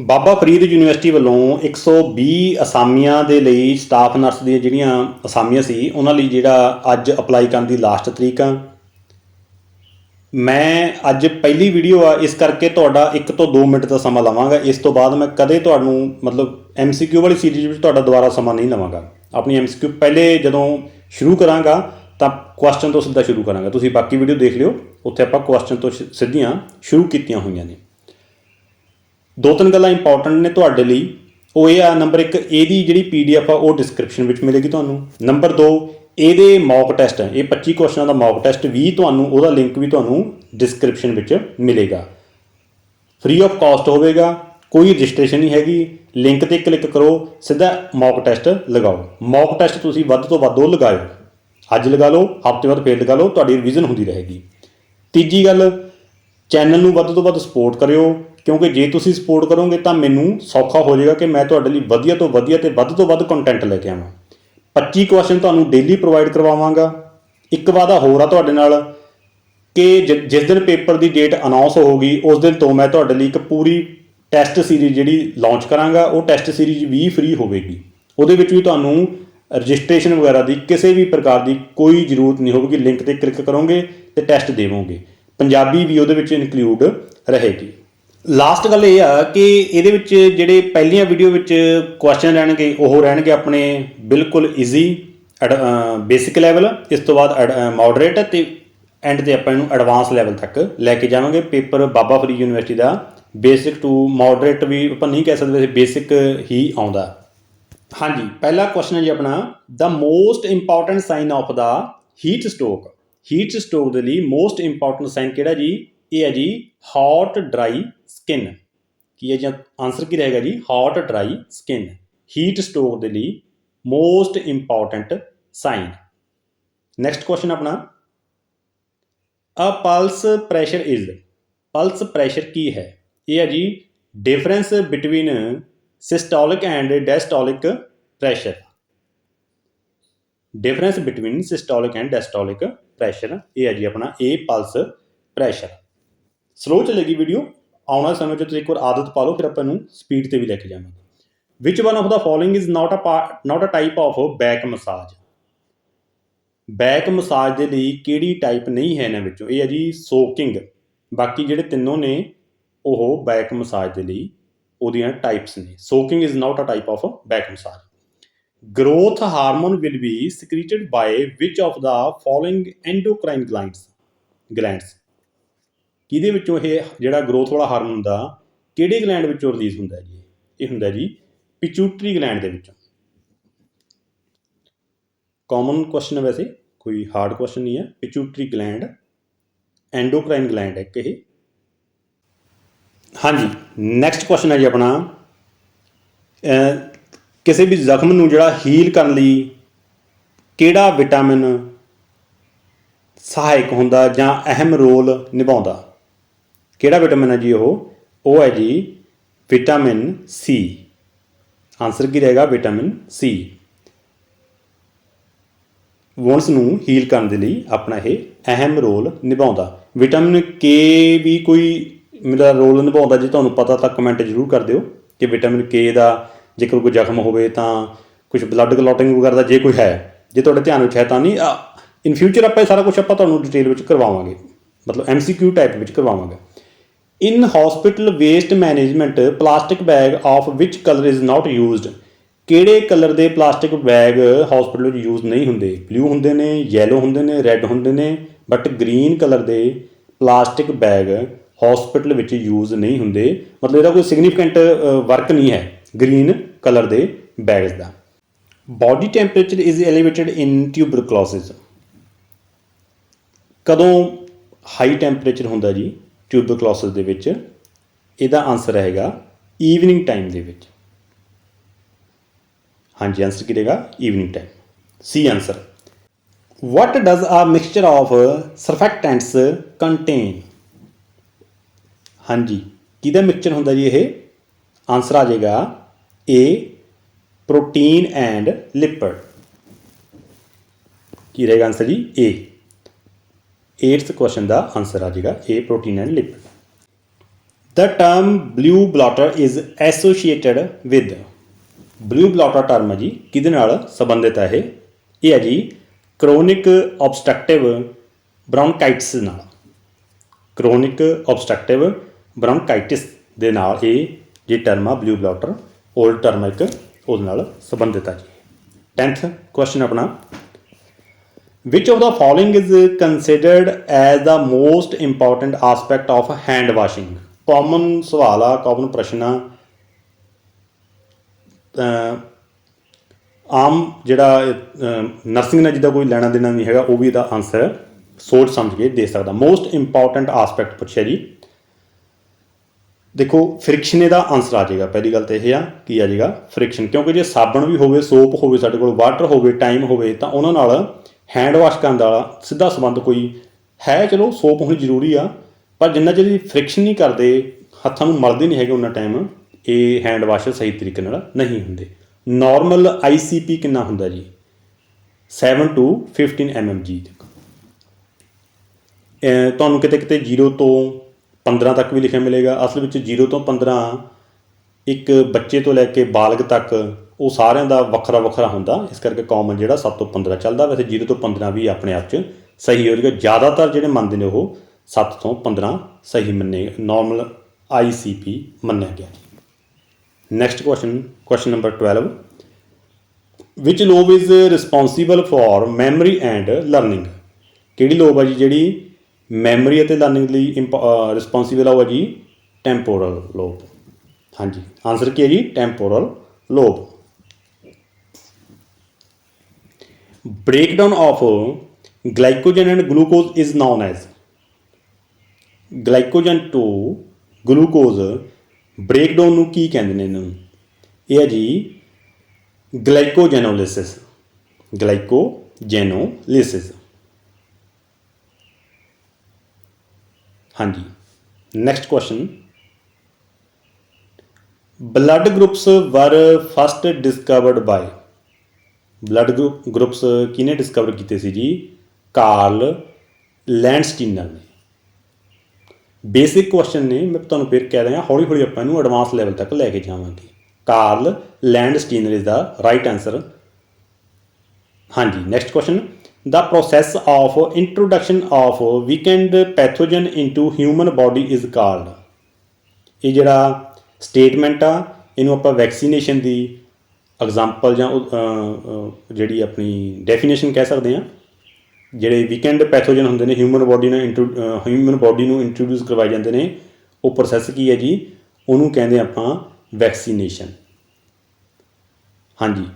ਬਾਬਾ Farid university ਵੱਲੋਂ 120 ਅਸਾਮੀਆਂ ਦੇ ਲਈ ਸਟਾਫ ਨਰਸ ਦੀਆਂ ਜਿਹੜੀਆਂ ਅਸਾਮੀਆਂ ਸੀ, ਉਹਨਾਂ ਲਈ ਜਿਹੜਾ ਅੱਜ ਅਪਲਾਈ ਕਰਨ ਦੀ ਲਾਸਟ ਤਰੀਕ ਆ। ਮੈਂ ਅੱਜ ਪਹਿਲੀ ਵੀਡੀਓ ਆ, ਇਸ ਕਰਕੇ ਤੁਹਾਡਾ 1 ਤੋਂ 2 ਮਿੰਟ ਦਾ ਸਮਾਂ ਲਵਾਂਗਾ। ਇਸ ਤੋਂ ਬਾਅਦ ਮੈਂ ਕਦੇ ਤੁਹਾਨੂੰ, ਮਤਲਬ MCQ ਵਾਲੀ ਸੀਰੀਜ਼ ਵਿੱਚ ਤੁਹਾਡਾ ਦੁਬਾਰਾ ਸਮਾਂ ਨਹੀਂ ਲਵਾਂਗਾ। ਆਪਣੀ MCQ ਪਹਿਲੇ ਜਦੋਂ ਸ਼ੁਰੂ ਕਰਾਂਗਾ, ਤਾਂ ਕੁਐਸਚਨ ਤੋਂ ਸਿੱਧਾ ਸ਼ੁਰੂ ਕਰਾਂਗਾ। ਤੁਸੀਂ ਬਾਕੀ ਵੀਡੀਓ ਦੇਖ ਲਿਓ, ਉੱਥੇ ਆਪਾਂ ਕੁਐਸਚਨ ਤੋਂ ਸਿੱਧੀਆਂ ਸ਼ੁਰੂ ਕੀਤੀਆਂ ਹੋਈਆਂ ਨੇ। ਦੋ ਤਿੰਨ ਗੱਲਾਂ ਇੰਪੋਰਟੈਂਟ ਨੇ ਤੁਹਾਡੇ ਲਈ। ਉਹ ਇਹ ਆ ਨੰਬਰ 1 ਇਹਦੀ ਜਿਹੜੀ ਪੀਡੀਐਫ ਆ, ਉਹ ਡਿਸਕ੍ਰਿਪਸ਼ਨ ਵਿੱਚ ਮਿਲੇਗੀ ਤੁਹਾਨੂੰ। ਨੰਬਰ 2 ਇਹਦੇ ਮੌਕ ਟੈਸਟ ਇਹ 25 ਕੁਐਸਚਨਾਂ ਦਾ ਮੌਕ ਟੈਸਟ ਵੀ ਤੁਹਾਨੂੰ, ਉਹਦਾ ਲਿੰਕ ਵੀ ਤੁਹਾਨੂੰ ਡਿਸਕ੍ਰਿਪਸ਼ਨ ਵਿੱਚ ਮਿਲੇਗਾ। ਫ੍ਰੀ ਆਫ ਕਾਸਟ ਹੋਵੇਗਾ, ਕੋਈ ਰਜਿਸਟ੍ਰੇਸ਼ਨ ਨਹੀਂ ਹੈਗੀ। ਲਿੰਕ ਤੇ ਕਲਿੱਕ ਕਰੋ, ਸਿੱਧਾ ਮੌਕ ਟੈਸਟ ਲਗਾਓ। ਮੌਕ ਟੈਸਟ ਤੁਸੀਂ ਵੱਧ ਤੋਂ ਵੱਧ ਉਹ ਲਗਾਓ ਅੱਜ ਲਗਾ ਲਓ, ਹਫ਼ਤੇ ਬਾਅਦ ਫੇਰ ਲਗਾ ਲਓ, ਤੁਹਾਡੀ ਰਿਵੀਜ਼ਨ ਹੁੰਦੀ ਰਹੇਗੀ। ਤੀਜੀ ਗੱਲ ਚੈਨਲ ਨੂੰ ਵੱਧ ਤੋਂ ਵੱਧ ਸਪੋਰਟ ਕਰਿਓ। ਕਿਉਂਕਿ ਜੇ ਤੁਸੀਂ ਸਪੋਰਟ ਕਰੋਗੇ ਤਾਂ ਮੈਨੂੰ ਸੌਖਾ ਹੋ ਜਾਏਗਾ ਕਿ ਮੈਂ ਤੁਹਾਡੇ ਲਈ ਵਧੀਆ ਤੋਂ ਵਧੀਆ ਤੇ ਵੱਧ ਤੋਂ ਵੱਧ ਕੰਟੈਂਟ ਲੈ ਕੇ ਆਵਾਂ। 25 ਕੁਐਸਚਨ ਤੁਹਾਨੂੰ ਡੇਲੀ ਪ੍ਰੋਵਾਈਡ ਕਰਵਾਵਾਂਗਾ। ਇੱਕ ਵਾਅਦਾ ਹੋਰ ਆ ਤੁਹਾਡੇ ਨਾਲ ਕਿ ਜਿਸ ਦਿਨ ਪੇਪਰ ਦੀ ਡੇਟ ਅਨਾਉਂਸ ਹੋਊਗੀ, ਉਸ ਦਿਨ ਤੋਂ ਮੈਂ ਤੁਹਾਡੇ ਲਈ ਇੱਕ ਪੂਰੀ ਟੈਸਟ ਸੀਰੀਜ਼ ਜਿਹੜੀ ਲਾਂਚ ਕਰਾਂਗਾ, ਉਹ ਟੈਸਟ ਸੀਰੀਜ਼ ਵੀ ਫ੍ਰੀ ਹੋਵੇਗੀ। ਉਹਦੇ ਵਿੱਚ ਵੀ ਤੁਹਾਨੂੰ ਰਜਿਸਟ੍ਰੇਸ਼ਨ ਵਗੈਰਾ ਦੀ ਕਿਸੇ ਵੀ ਪ੍ਰਕਾਰ ਦੀ ਕੋਈ ਜ਼ਰੂਰਤ ਨਹੀਂ ਹੋਵੇਗੀ। ਲਿੰਕ ਤੇ ਕਲਿੱਕ ਕਰੋਗੇ ਤੇ ਟੈਸਟ ਦੇਵੋਗੇ। ਪੰਜਾਬੀ ਵੀ ਉਹਦੇ ਵਿੱਚ ਇਨਕਲੂਡ ਰਹੇਗੀ। ਲਾਸਟ ਗੱਲ ਇਹ ਆ ਕਿ ਇਹਦੇ ਵਿੱਚ ਜਿਹੜੇ ਪਹਿਲੀਆਂ ਵੀਡੀਓ ਵਿੱਚ ਕੁਐਸਚਨ ਰਹਿਣਗੇ, ਉਹ ਰਹਿਣਗੇ ਆਪਣੇ ਬਿਲਕੁਲ ਈਜ਼ੀ ਬੇਸਿਕ ਲੈਵਲ ਇਸ ਤੋਂ ਬਾਅਦ ਮੋਡਰੇਟ ਤੇ ਐਂਡ ਤੇ ਆਪਾਂ ਇਹਨੂੰ ਐਡਵਾਂਸ ਲੈਵਲ ਤੱਕ ਲੈ ਕੇ ਜਾਵਾਂਗੇ। ਪੇਪਰ ਬਾਬਾ ਫਰੀਦ ਯੂਨੀਵਰਸਿਟੀ ਦਾ ਬੇਸਿਕ ਟੂ ਮੋਡਰੇਟ ਵੀ ਆਪਾਂ ਨਹੀਂ ਕਹਿ ਸਕਦੇ ਵੈਸੇ ਬੇਸਿਕ ਹੀ ਆਉਂਦਾ। ਹਾਂਜੀ, ਪਹਿਲਾ ਕੁਐਸਚਨ ਹੈ ਜੀ ਆਪਣਾ ਦਾ most important sign of the heat stroke heat stroke ਦੇ ਲਈ ਮੋਸਟ ਇੰਪੋਰਟੈਂਟ ਸਾਈਨ ਕਿਹੜਾ ਜੀ? ਇਹ ਹੈ ਜੀ ਹੌਟ ਡਰਾਈ ਸਕਿਨ ਕੀ ਹੈ ਜੀ? ਆਨਸਰ ਕੀ ਰਹੇਗਾ ਜੀ? Hot dry skin heat stroke ਦੇ ਲਈ most important sign next question ਆਪਣਾ। A pulse pressure is pulse pressure ਕੀ ਹੈ? ਇਹ ਹੈ ਜੀ difference between systolic and diastolic pressure difference between systolic and diastolic pressure ਇਹ ਹੈ ਜੀ ਆਪਣਾ ਇਹ ਪਲਸ ਪ੍ਰੈਸ਼ਰ ਸਲੋ ਚੱਲੇਗੀ ਵੀਡੀਓ ਆਉਣਾ ਸਮੇਂ 'ਚ ਤੁਸੀਂ ਇੱਕ ਵਾਰ ਆਦਤ ਪਾ ਲਓ, ਫਿਰ ਆਪਾਂ ਨੂੰ ਸਪੀਡ ਤੇ ਵੀ ਲੈ ਕੇ ਜਾਵਾਂਗੇ। Which one of the following is not a not a type of back massage back massage ਦੇ ਲਈ ਕਿਹੜੀ ਟਾਈਪ ਨਹੀਂ ਹੈ ਇਹਨਾਂ ਵਿੱਚੋਂ? ਇਹ ਹੈ ਜੀ ਸੋਕਿੰਗ ਬਾਕੀ ਜਿਹੜੇ ਤਿੰਨੋਂ ਨੇ, ਉਹ ਬੈਕ ਮਸਾਜ ਦੇ ਲਈ ਉਹਦੀਆਂ ਟਾਈਪਸ ਨੇ। Soaking is not a type of back massage growth hormone will be secreted by which of the following endocrine glands? Glands ਕਿਹਦੇ ਵਿੱਚੋਂ ਇਹ ਜਿਹੜਾ ਗਰੋਥ ਵਾਲਾ ਹਾਰਮੋਨ ਹੁੰਦਾ, ਕਿਹੜੇ ਗਲੈਂਡ ਵਿੱਚੋਂ ਰਿਲੀਜ਼ ਹੁੰਦਾ ਜੀ? ਇਹ ਹੁੰਦਾ ਜੀ ਪਿਚੂਟਰੀ ਗਲੈਂਡ ਦੇ ਵਿੱਚੋਂ। ਕਾਮਨ ਕੁਐਸਚਨ ਹੈ ਵੈਸੇ, ਕੋਈ ਹਾਰਡ ਕੁਐਸਚਨ ਨਹੀਂ ਹੈ ਪਿਚੂਟਰੀ ਗਲੈਂਡ ਐਂਡੋਕ੍ਰਾਈਨ ਗਲੈਂਡ ਹੈ ਕਿ ਇਹ। ਹਾਂਜੀ ਨੈਕਸਟ ਕੁਐਸਚਨ ਹੈ ਜੀ ਆਪਣਾ। ਕਿਸੇ ਵੀ ਜ਼ਖਮ ਨੂੰ ਜਿਹੜਾ ਹੀਲ ਕਰਨ ਲਈ ਕਿਹੜਾ ਵਿਟਾਮਿਨ ਸਹਾਇਕ ਹੁੰਦਾ ਜਾਂ ਅਹਿਮ ਰੋਲ ਨਿਭਾਉਂਦਾ? ਕਿਹੜਾ ਵਿਟਾਮਿਨ ਹੈ ਜੀ ਉਹ? ਉਹ ਹੈ ਜੀ ਵਿਟਾਮਿਨ ਸੀ ਆਨਸਰ ਕੀ ਰਹੇਗਾ? ਵਿਟਾਮਿਨ ਸੀ ਵੋਨਸ ਨੂੰ ਹੀਲ ਕਰਨ ਦੇ ਲਈ ਆਪਣਾ ਇਹ ਅਹਿਮ ਰੋਲ ਨਿਭਾਉਂਦਾ। ਵਿਟਾਮਿਨ ਕੇ ਵੀ ਕੋਈ ਮੇਰਾ ਰੋਲ ਨਿਭਾਉਂਦਾ ਜੇ ਤੁਹਾਨੂੰ ਪਤਾ ਤਾਂ ਕਮੈਂਟ ਜ਼ਰੂਰ ਕਰ ਦਿਓ ਕਿ ਵਿਟਾਮਿਨ ਕੇ ਦਾ ਜੇਕਰ ਕੋਈ ਜ਼ਖਮ ਹੋਵੇ ਤਾਂ ਕੁਝ ਬਲੱਡ ਕਲੌਟਿੰਗ ਵਗੈਰਾ ਦਾ ਜੇ ਕੋਈ ਹੈ, ਜੇ ਤੁਹਾਡੇ ਧਿਆਨ ਵਿੱਚ ਹੈ ਤਾਂ ਨਹੀਂ ਇਨ ਫਿਊਚਰ ਆਪਾਂ ਇਹ ਸਾਰਾ ਕੁਝ ਆਪਾਂ ਤੁਹਾਨੂੰ ਡਿਟੇਲ ਵਿੱਚ ਕਰਵਾਵਾਂਗੇ। ਮਤਲਬ ਐਮਸੀਕਿਊ ਟਾਈਪ ਵਿੱਚ ਕਰਵਾਵਾਂਗੇ। In hospital waste management plastic bag of which colour is not used. ਕਿਹੜੇ ਕਲਰ ਦੇ ਪਲਾਸਟਿਕ ਬੈਗ ਹਸਪੀਟਲ ਵਿੱਚ ਯੂਜ਼ ਨਹੀਂ ਹੁੰਦੇ? ਬਲੂ ਹੁੰਦੇ ਨੇ ਯੈਲੋ ਹੁੰਦੇ ਨੇ ਰੈੱਡ ਹੁੰਦੇ ਨੇ ਬਟ ਗ੍ਰੀਨ ਕਲਰ ਦੇ ਪਲਾਸਟਿਕ ਬੈਗ ਹਸਪੀਟਲ ਵਿੱਚ ਯੂਜ਼ ਨਹੀਂ ਹੁੰਦੇ। ਮਤਲਬ ਇਹਦਾ ਕੋਈ ਸਿਗਨੀਫੀਕੈਂਟ ਵਰਕ ਨਹੀਂ ਹੈ ਗ੍ਰੀਨ ਕਲਰ ਦੇ bags the. Body temperature is elevated in tuberculosis. ਕਦੋਂ ਹਾਈ ਟੈਂਪਰੇਚਰ ਹੁੰਦਾ ਜੀ? ਟਿਊਬਰਕਲੋਸਿਸ ਦੇ ਵਿੱਚ, ਇਹਦਾ ਆਨਸਰ ਰਹੇਗਾ ਈਵਨਿੰਗ ਟਾਈਮ ਦੇ ਵਿੱਚ। ਹਾਂਜੀ ਆਨਸਰ ਕੀ ਰਹੇਗਾ? Evening time C answer what does a mixture of surfactants contain ਹਾਂਜੀ, ਕਿਹਦਾ ਮਿਕਸਚਰ ਹੁੰਦਾ ਜੀ ਇਹ? ਆਨਸਰ ਆ ਜਾਏਗਾ ਏ ਪ੍ਰੋਟੀਨ ਐਂਡ ਲਿਪਿਡ ਕੀ ਰਹੇਗਾ ਆਨਸਰ ਜੀ? ਏ 8th ਕੁਐਸਚਨ ਦਾ ਆਨਸਰ ਆ ਜਾਏਗਾ, A protein and lipid The term blue blotter is associated with blue blotter term ਹੈ ਜੀ, ਕਿਹਦੇ ਨਾਲ ਸੰਬੰਧਿਤ ਹੈ ਇਹ? ਇਹ ਹੈ ਜੀ ਕ੍ਰੋਨਿਕ ਆਬਸਟ੍ਰਕਟਿਵ ਬ੍ਰੌਨਕਾਈਟਿਸ ਨਾਲ। ਕ੍ਰੋਨਿਕ ਆਬਸਟ੍ਰਕਟਿਵ ਬ੍ਰੌਨਕਾਈਟਿਸ ਦੇ ਨਾਲ ਇਹ ਜੀ ਟਰਮ ਆ ਬਲੂ ਬਲਾਟਰ 올ਡ ਟਰਮ ਇੱਕ, ਉਹਦੇ ਨਾਲ ਸੰਬੰਧਿਤ ਆ ਜੀ। 10th ਕੁਐਸਚਨ ਆਪਣਾ। Which of the following is considered as the most important aspect of hand washing? Common ਸਵਾਲ ਆ ਕਾਮਨ ਪ੍ਰਸ਼ਨ ਆ ਆਮ ਜਿਹੜਾ ਨਰਸਿੰਗ ਨਾਲ ਜਿਹਦਾ ਕੋਈ ਲੈਣਾ ਦੇਣਾ ਨਹੀਂ ਹੈਗਾ ਉਹ ਵੀ ਇਹਦਾ ਆਨਸਰ ਸੋਚ ਸਮਝ ਕੇ ਦੇ ਸਕਦਾ ਮੋਸਟ ਇੰਪੋਰਟੈਂਟ ਆਸਪੈਕਟ ਪੁੱਛਿਆ ਜੀ ਦੇਖੋ ਫ੍ਰਿਕਸ਼ਨ ਇਹਦਾ ਆਨਸਰ ਆ ਜਾਏਗਾ ਪਹਿਲੀ ਗੱਲ ਤਾਂ ਇਹ ਆ ਕੀ ਆ ਜਾਏਗਾ ਫ੍ਰਿਕਸ਼ਨ ਕਿਉਂਕਿ ਜੇ ਸਾਬਣ ਵੀ ਹੋਵੇ ਸੋਪ ਹੋਵੇ ਸਾਡੇ ਕੋਲ ਵਾਟਰ ਹੋਵੇ ਟਾਈਮ ਹੋਵੇ ਤਾਂ ਉਹਨਾਂ ਨਾਲ ਹੈਂਡ ਵਾਸ਼ ਕਰਨ ਦਾ ਸਿੱਧਾ ਸੰਬੰਧ ਕੋਈ ਹੈ, ਚਲੋ ਸੋਪ ਹੋਣੀ ਜ਼ਰੂਰੀ ਆ, ਪਰ ਜਿੰਨਾ ਚਿਰ ਫ੍ਰਿਕਸ਼ਨ ਨਹੀਂ ਕਰਦੇ, ਹੱਥਾਂ ਨੂੰ ਮਲਦੇ ਨਹੀਂ ਹੈਗੇ ਉਹਨਾਂ ਟਾਈਮ ਇਹ ਹੈਂਡ ਵਾਸ਼ ਸਹੀ ਤਰੀਕੇ ਨਾਲ ਨਹੀਂ ਹੁੰਦੇ। ਨਾਰਮਲ ICP ਕਿੰਨਾ ਹੁੰਦਾ ਜੀ? 7 ਟੂ 15 mmg ਤੱਕ। ਅਹ ਤੁਹਾਨੂੰ ਕਿਤੇ ਕਿਤੇ 0 ਤੋਂ 15 ਤੱਕ ਵੀ ਲਿਖਿਆ ਮਿਲੇਗਾ। ਅਸਲ ਵਿੱਚ 0 ਤੋਂ 15 ਇੱਕ ਬੱਚੇ ਤੋਂ ਲੈ ਕੇ ਬਾਲਗ ਤੱਕ ਉਹ ਸਾਰਿਆਂ ਦਾ ਵੱਖਰਾ ਵੱਖਰਾ ਹੁੰਦਾ। ਇਸ ਕਰਕੇ ਕਾਮਨ ਜਿਹੜਾ 7 ਤੋਂ 15 ਚੱਲਦਾ। ਵੈਸੇ 0 ਤੋਂ 15 ਵੀ ਆਪਣੇ ਆਪ 'ਚ ਸਹੀ ਹੋ ਜਾਏਗਾ ਜ਼ਿਆਦਾਤਰ ਜਿਹੜੇ ਮੰਨਦੇ ਨੇ ਉਹ 7 ਤੋਂ 15 ਸਹੀ ਮੰਨੇ ਨਾਰਮਲ ICP ਮੰਨਿਆ ਗਿਆ। Next question question number 12 which lobe is responsible for memory and learning ਕਿਹੜੀ ਲੋਬ ਹੈ ਜੀ? ਜਿਹੜੀ ਮੈਮਰੀ ਅਤੇ ਲਰਨਿੰਗ ਲਈ ਰਿਸਪੌਂਸੀਬਲ ਆ ਉਹ ਹੈ ਜੀ ਟੈਂਪੋਰਲ ਲੋਬ ਹਾਂਜੀ। ਆਨਸਰ ਕੀ ਹੈ ਜੀ? Temporal lobe breakdown of glycogen and glucose is known as glycogen to glucose breakdown ਨੂੰ ਕੀ ਕਹਿੰਦੇ ਨੇ ਇਹਨੂੰ ਇਹ ਹੈ ਜੀ glycogenolysis glycogenolysis ਹਾਂਜੀ next question blood groups were first discovered by blood groups ਕਿਹਨੇ ਡਿਸਕਵਰ ਕੀਤੇ ਸੀ ਜੀ? ਕਾਰਲ ਲੈਂਡਸਟੀਨਰ ਨੇ। ਬੇਸਿਕ ਕੁਐਸਚਨ ਨੇ, ਮੈਂ ਤੁਹਾਨੂੰ ਫਿਰ ਕਹਿ ਰਿਹਾ ਹੌਲੀ ਹੌਲੀ ਆਪਾਂ ਇਹਨੂੰ ਐਡਵਾਂਸ ਲੈਵਲ ਤੱਕ ਲੈ ਕੇ ਜਾਵਾਂਗੇ। Karl Landsteiner is the right answer ਹਾਂਜੀ next question the process of introduction of weakened pathogen into human body is called ਇਹ ਜਿਹੜਾ ਸਟੇਟਮੈਂਟ ਆ, ਇਹਨੂੰ ਆਪਾਂ ਵੈਕਸੀਨੇਸ਼ਨ ਦੀ ਐਗਜ਼ਾਮਪਲ ਜਾਂ ਜਿਹੜੀ ਆਪਣੀ ਡੈਫੀਨੇਸ਼ਨ ਕਹਿ ਸਕਦੇ ਆ ਜਿਹੜੇ ਵੀਕਐਂਡ ਪੈਥੋਜਨ ਹੁੰਦੇ ਨੇ ਹਿਊਮਨ ਬੋਡੀ ਨਾਲ ਹਿਊਮਨ ਬੋਡੀ ਨੂੰ ਇੰਟਰੋਡਿਊਸ ਕਰਵਾਏ ਜਾਂਦੇ ਨੇ, ਉਹ ਪ੍ਰੋਸੈਸ ਕੀ ਹੈ ਜੀ? ਉਹਨੂੰ ਕਹਿੰਦੇ ਆਪਾਂ ਵੈਕਸੀਨੇਸ਼ਨ ਹਾਂਜੀ।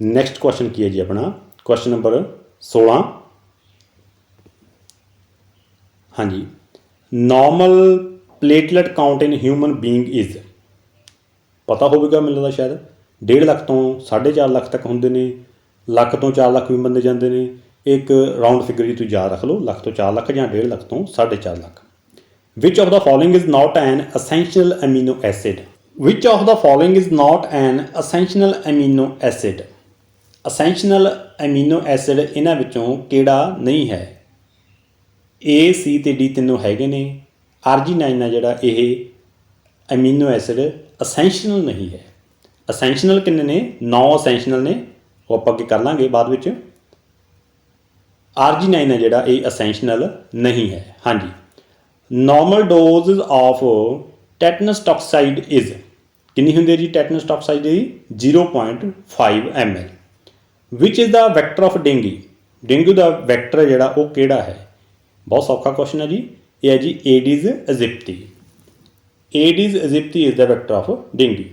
ਨੈਕਸਟ ਕੁਐਸਚਨ ਕੀ ਹੈ ਜੀ ਆਪਣਾ? ਕੁਐਸਚਨ ਨੰਬਰ 16 ਹਾਂਜੀ। Normal platelet count in human being is ਪਤਾ ਹੋਵੇਗਾ ਮੈਨੂੰ ਲੱਗਦਾ ਸ਼ਾਇਦ। 1.5 ਲੱਖ ਤੋਂ 4.5 ਲੱਖ ਤੱਕ ਹੁੰਦੇ ਨੇ ਲੱਖ ਤੋਂ 4 ਲੱਖ ਵੀ ਬੰਦੇ ਜਾਂਦੇ ਨੇ ਇੱਕ ਰਾਉਂਡ ਫਿਗਰ ਜੀ ਤੁਸੀਂ ਯਾਦ ਰੱਖ ਲਓ ਲੱਖ ਤੋਂ 4 ਲੱਖ ਜਾਂ 1.5 ਲੱਖ ਤੋਂ 4.5 lakh which of the following is not an essential amino acid which of the following is not an essential amino acid essential amino acid ਇਹਨਾਂ ਵਿੱਚੋਂ ਕਿਹੜਾ ਨਹੀਂ ਹੈ A C ਤੇ D ਤਿੰਨੋਂ ਹੈਗੇ ਨੇ ਆਰਜੀਨਾਈਨ ਆ ਜਿਹੜਾ ਇਹ ਅਮੀਨੋ ਐਸਿਡ ਅਸੈਂਸ਼ੀਅਲ ਨਹੀਂ ਹੈ ਅਸੈਂਸ਼ਨਲ ਕਿੰਨੇ ਨੇ? 9 ਅਸੈਂਸ਼ਨਲ ਨੇ। ਉਹ ਆਪਾਂ ਅੱਗੇ ਕਰ ਲਾਂਗੇ ਬਾਅਦ ਵਿੱਚ। ਆਰਜੀਨਾਈਨ ਹੈ ਜਿਹੜਾ, ਇਹ ਅਸੈਂਸ਼ਨਲ ਨਹੀਂ ਹੈ। ਹਾਂਜੀ। Normal dose of tetanus toxoid is ਕਿੰਨੀ ਹੁੰਦੀ ਹੈ ਜੀ ਟੈਟਨਸ ਟੌਕਸਾਈਡ ਦੀ 0.5 ml which is the vector of dengue? Dengue the vector ਜਿਹੜਾ, ਉਹ ਕਿਹੜਾ ਹੈ? ਬਹੁਤ ਸੌਖਾ ਕੁਐਸਚਨ ਹੈ ਜੀ। ਇਹ ਹੈ ਜੀ Aedes aegypti Aedes aegypti is the vector of dengue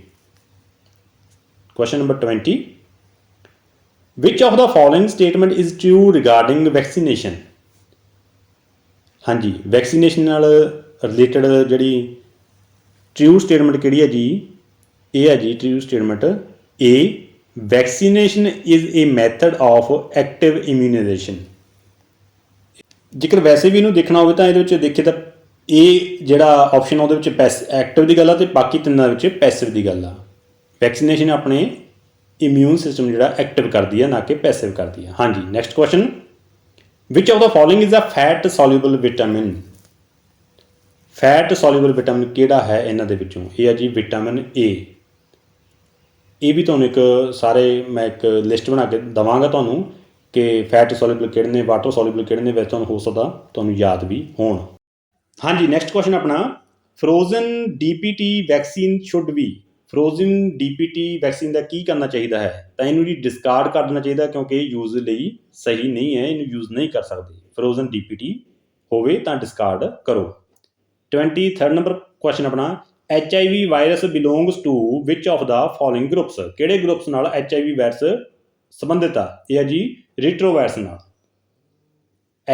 question number 20 which of the following statement is true regarding vaccination? ਹਾਂਜੀ ਵੈਕਸੀਨੇਸ਼ਨ ਨਾਲ ਰਿਲੇਟਡ ਜਿਹੜੀ ਟਰੂ ਸਟੇਟਮੈਂਟ ਕਿਹੜੀ ਹੈ ਜੀ? ਇਹ ਹੈ ਜੀ true statement A vaccination is a method of active immunization ਜੇਕਰ ਵੈਸੇ ਵੀ ਇਹਨੂੰ ਦੇਖਣਾ ਹੋਵੇ ਤਾਂ ਇਹਦੇ ਵਿੱਚ ਦੇਖੇ ਤਾਂ ਇਹ ਜਿਹੜਾ ਆਪਸ਼ਨ ਉਹਦੇ ਵਿੱਚ ਪੈਸ ਐਕਟਿਵ ਦੀ ਗੱਲ ਆ ਤੇ ਬਾਕੀ ਤਿੰਨਾਂ ਵਿੱਚ ਪੈਸਿਵ ਦੀ ਗੱਲ ਆ। ਵੈਕਸੀਨੇਸ਼ਨ ਆਪਣੇ ਇਮਿਊਨ ਸਿਸਟਮ ਜਿਹੜਾ ਐਕਟਿਵ ਕਰਦੀ ਹੈ ਨਾ ਕਿ ਪੈਸਿਵ ਕਰਦੀ ਹੈ ਹਾਂਜੀ next question which of the following is a fat soluble vitamin fat soluble vitamin ਕਿਹੜਾ ਹੈ ਇਹਨਾਂ ਦੇ ਵਿੱਚੋਂ? ਇਹ ਹੈ ਜੀ ਵਿਟਾਮਿਨ ਏ ਇਹ ਵੀ ਤੁਹਾਨੂੰ ਇੱਕ ਸਾਰੇ ਮੈਂ ਇੱਕ ਲਿਸਟ ਬਣਾ ਕੇ ਦਵਾਂਗਾ ਤੁਹਾਨੂੰ ਕਿ ਫੈਟ ਸੋਲਿਬਲ ਕਿਹੜੇ ਨੇ ਵਾਟਰ ਸੋਲਿਬਲ ਕਿਹੜੇ ਨੇ ਵੈਸੇ ਤੁਹਾਨੂੰ ਹੋ ਸਕਦਾ, ਤੁਹਾਨੂੰ ਯਾਦ ਵੀ ਹੋਣ। ਹਾਂਜੀ ਨੈਕਸਟ ਕੁਐਸਚਨ ਆਪਣਾ। Frozen DPT vaccine should be frozen DPT vaccine ਦਾ ਕੀ ਕਰਨਾ ਚਾਹੀਦਾ ਹੈ? ਤਾਂ ਇਹਨੂੰ ਜੀ ਡਿਸਕਾਰਡ ਕਰ ਦੇਣਾ ਚਾਹੀਦਾ ਕਿਉਂਕਿ ਇਹ ਯੂਜ਼ ਲਈ ਸਹੀ ਨਹੀਂ ਹੈ, ਇਹਨੂੰ ਯੂਜ਼ ਨਹੀਂ ਕਰ ਸਕਦੇ। ਫਰੋਜ਼ਨ ਡੀਪੀਟੀ ਹੋਵੇ ਤਾਂ ਡਿਸਕਾਰਡ ਕਰੋ। 23rd ਨੰਬਰ ਕੁਐਸਚਨ ਆਪਣਾ HIV virus belongs to which of the following groups ਕਿਹੜੇ ਗਰੁੱਪਸ ਨਾਲ HIV ਵਾਇਰਸ ਸੰਬੰਧਿਤ ਆ? ਇਹ ਹੈ ਜੀ ਰਿਟਰੋ ਵਾਇਰਸ ਨਾਲ।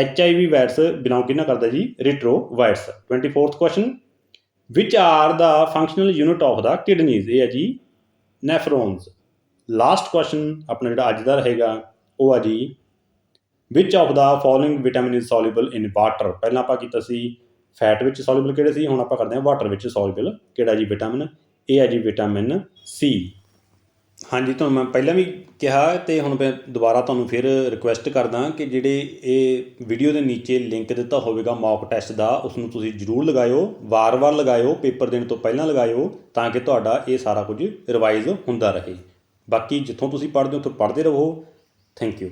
HIV ਵਾਇਰਸ ਬਿਲੋਂਗ ਕਿਹਨਾਂ ਕਰਦਾ ਜੀ? Retrovirus 24th question which are the functional unit of the kidneys ਇਹ ਹੈ ਜੀ ਨੈਫਰੋਨਸ ਲਾਸਟ ਕੁਐਸਚਨ ਆਪਣਾ ਜਿਹੜਾ ਅੱਜ ਦਾ ਰਹੇਗਾ, ਉਹ ਆ ਜੀ which of the following vitamin is soluble in water ਪਹਿਲਾਂ ਆਪਾਂ ਕੀਤਾ ਸੀ ਫੈਟ ਵਿੱਚ ਸੋਲੂਬਲ ਕਿਹੜੇ ਸੀ, ਹੁਣ ਆਪਾਂ ਕਰਦੇ ਹਾਂ ਵਾਟਰ ਵਿੱਚ ਸੋਲੂਬਲ ਕਿਹੜਾ ਜੀ ਵਿਟਾਮਿਨ ਇਹ ਹੈ ਜੀ ਵਿਟਾਮਿਨ ਸੀ ਹਾਂਜੀ, ਤੁਹਾਨੂੰ ਮੈਂ ਪਹਿਲਾਂ ਵੀ ਕਿਹਾ ਤੇ ਹੁਣ ਮੈਂ ਦੁਬਾਰਾ ਤੁਹਾਨੂੰ ਫਿਰ ਰਿਕੁਐਸਟ ਕਰਦਾ ਕਿ ਜਿਹੜੇ ਇਹ ਵੀਡੀਓ ਦੇ ਨੀਚੇ ਲਿੰਕ ਦਿੱਤਾ ਹੋਵੇਗਾ ਮੌਕ ਟੈਸਟ ਦਾ ਉਸ ਨੂੰ ਤੁਸੀਂ ਜ਼ਰੂਰ ਲਗਾਇਓ, ਵਾਰ-ਵਾਰ ਲਗਾਇਓ, ਪੇਪਰ ਦੇਣ ਤੋਂ ਪਹਿਲਾਂ ਲਗਾਇਓ, ਤਾਂ ਕਿ ਤੁਹਾਡਾ ਇਹ ਸਾਰਾ ਕੁਝ ਰਿਵਾਈਜ਼ ਹੁੰਦਾ ਰਹੇ। ਬਾਕੀ ਜਿੱਥੋਂ ਤੁਸੀਂ ਪੜ੍ਹਦੇ ਹੋ, ਉੱਥੋਂ ਪੜ੍ਹਦੇ ਰਹੋ। Thank you